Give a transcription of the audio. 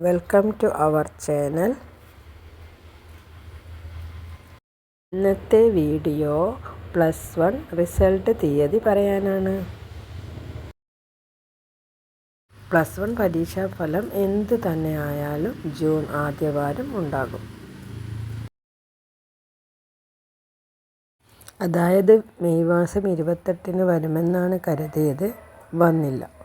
Welcome to our channel. ഇന്നത്തെ video plus one result തീയതി പറയാനാണ്. പ്ലസ് വൺ പരീക്ഷാ ഫലം എന്ത് തന്നെ ആയാലും ജൂൺ ആദ്യവാരം ഉണ്ടാകും. അതായത് മെയ് മാസം ഇരുപത്തെട്ടിന് വരുമെന്നാണ് കരുതിയത്. വന്നില്ല.